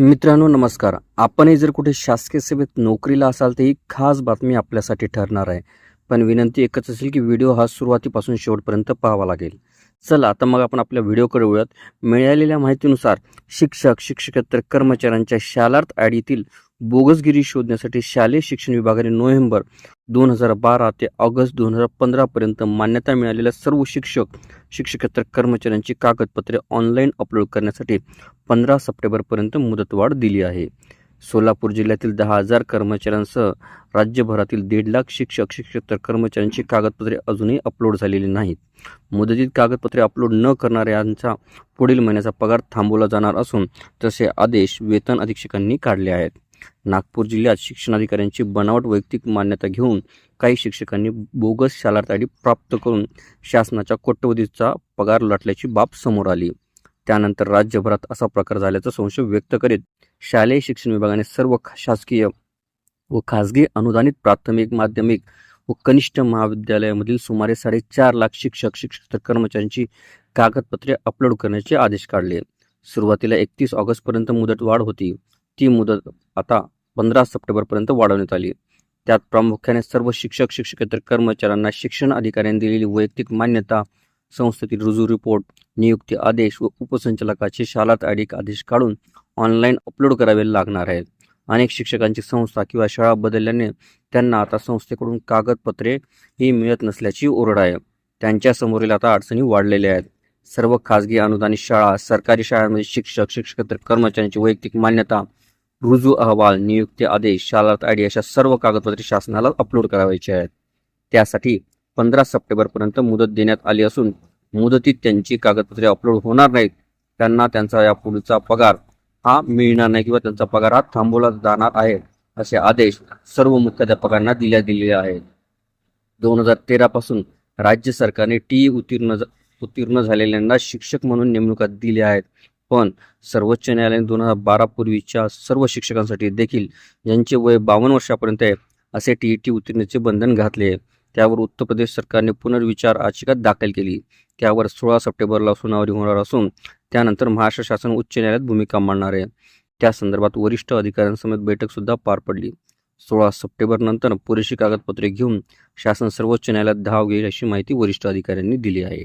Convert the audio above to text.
मित्रांनो नमस्कार. आपणही जर कुठे शासकीय सेवेत नोकरीला असाल तर ही खास बातमी आपल्यासाठी ठरणार आहे. पण विनंती एकच असेल की व्हिडिओ हा सुरुवातीपासून शेवटपर्यंत पाहावा लागेल. चला आता मग आपण आपल्या व्हिडिओकडे वळूयात. मिळालेल्या माहितीनुसार शिक्षक शिक्षकेतर कर्मचाऱ्यांच्या शालार्थ आयडीतील बोगसगिरी शोधण्यासाठी शालेय शिक्षण विभागाने नोव्हेंबर दोन हजार बारा ते ऑगस्ट दोन हजार पंधरापर्यंत मान्यता मिळालेल्या सर्व शिक्षक शिक्षकेतर कर्मचाऱ्यांची कागदपत्रे ऑनलाईन अपलोड करण्यासाठी पंधरा सप्टेंबरपर्यंत मुदतवाढ दिली आहे. सोलापूर जिल्ह्यातील दहा हजार कर्मचाऱ्यांसह राज्यभरातील दीड लाख शिक्षक शिक्षकेतर कर्मचाऱ्यांची कागदपत्रे अजूनही अपलोड झालेली नाहीत. मुदतीत कागदपत्रे अपलोड न करणाऱ्यांचा पुढील महिन्याचा पगार थांबवला जाणार असून तसे आदेश वेतन अधीक्षकांनी काढले आहेत. नागपूर जिल्ह्यात शिक्षणाधिकाऱ्यांची बनावट वैयक्तिक मान्यता घेऊन काही शिक्षकांनी बोगस शालार्थ आय डी प्राप्त करून शासनाच्या कोट्यवधीचा पगार लाटल्याची बाब समोर आली. त्यानंतर राज्यभरात असा प्रकार झाल्याचा संशय व्यक्त करीत शालेय शिक्षण विभागाने सर्व शासकीय व खासगी अनुदानित प्राथमिक माध्यमिक व कनिष्ठ महाविद्यालयामधील सुमारे साडेचार लाख शिक्षक शिक्षक कर्मचाऱ्यांची कागदपत्रे अपलोड करण्याचे आदेश काढले. सुरुवातीला एकतीस ऑगस्टपर्यंत मुदतवाढ होती. ती मुदत आता पंधरा सप्टेंबरपर्यंत वाढवण्यात आली. त्यात प्रामुख्याने सर्व शिक्षक शिक्षकेतर कर्मचाऱ्यांना शिक्षण अधिकाऱ्यांनी दिलेली वैयक्तिक मान्यता संस्थेतील रुजू रिपोर्ट नियुक्ती आदेश व उपसंचालकाचे शालात आडिक आदेश काढून ऑनलाईन अपलोड करावे लागणार आहेत. अनेक शिक्षकांची संस्था किंवा शाळा बदलल्याने त्यांना आता संस्थेकडून कागदपत्रे ही मिळत नसल्याची ओरड आहे. त्यांच्या समोरील आता अडचणी वाढलेल्या आहेत. सर्व खासगी अनुदानित शाळा सरकारी शाळांमध्ये शिक्षक शिक्षकेतर कर्मचाऱ्यांची वैयक्तिक मान्यता रुजू अहवाल नियुक्ती आदेश शालार्थ आय डी अशा सर्व कागदपत्रे शासनाला अपलोड करावायचे आहेत. त्यासाठी पंधरा सप्टेंबरपर्यंत मुदत देण्यात आली असून मुदतीत त्यांची कागदपत्रे अपलोड होणार नाहीत. त्यांना त्यांचा या पुढचा पगार हा मिळणार नाही किंवा त्यांचा पगार हा थांबवला जाणार आहे असे आदेश सर्व मुख्याध्यापकांना दिल्या गेलेले आहेत. दोन हजार तेरा पासून राज्य सरकारने टी उत्तीर्ण उत्तीर्ण झालेल्यांना शिक्षक म्हणून नेमणुका दिल्या आहेत. पण सर्वोच्च न्यायालयाने दोन हजार बारा पूर्वीच्या सर्व शिक्षकांसाठी देखील ज्यांचे वय बावन्न वर्षापर्यंत आहे असे टी ई टी उत्तीर्णचे बंधन घातले त्यावर उत्तर प्रदेश सरकारने पुनर्विचार याचिका दाखल केली. त्यावर सोळा सप्टेंबरला सुनावणी होणार असून त्यानंतर महाराष्ट्र शासन उच्च न्यायालयात भूमिका मांडणार आहे. त्या संदर्भात वरिष्ठ अधिकाऱ्यांसमेत बैठक सुद्धा पार पडली. सोळा सप्टेंबर नंतर पुरेशी कागदपत्रे घेऊन शासन सर्वोच्च न्यायालयात धाव घेईल अशी माहिती वरिष्ठ अधिकाऱ्यांनी दिली आहे.